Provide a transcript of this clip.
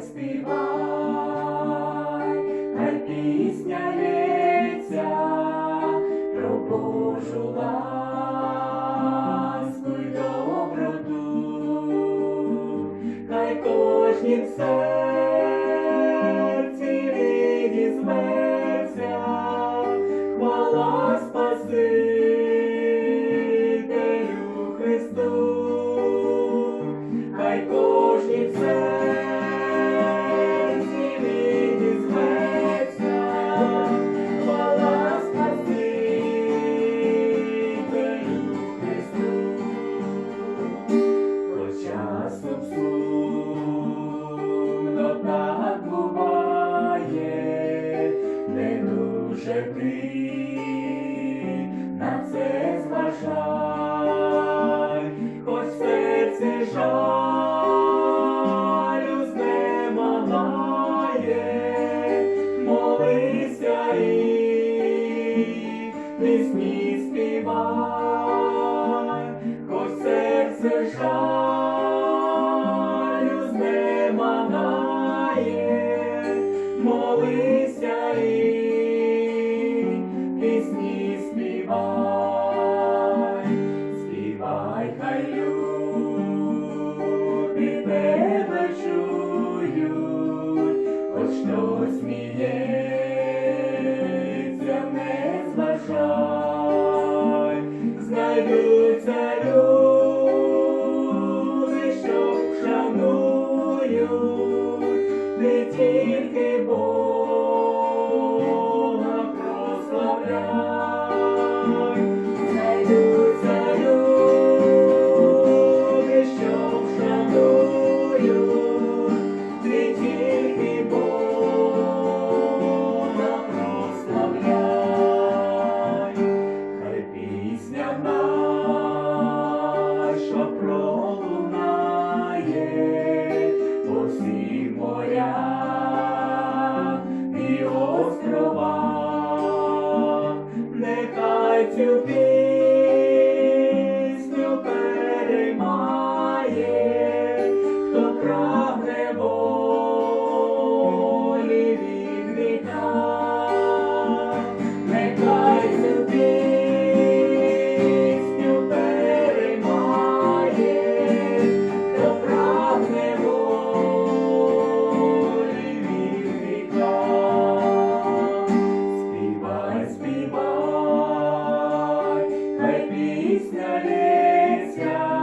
співай, хай пісня лється про Божу ласку й доброту, хай кожнім серцем сумно так буває, не дуже ти на це зважай, хоч в серці жалю знемагає, молися і пісні співай. молися і. острова, нехай цю пісню Хай пісня лється.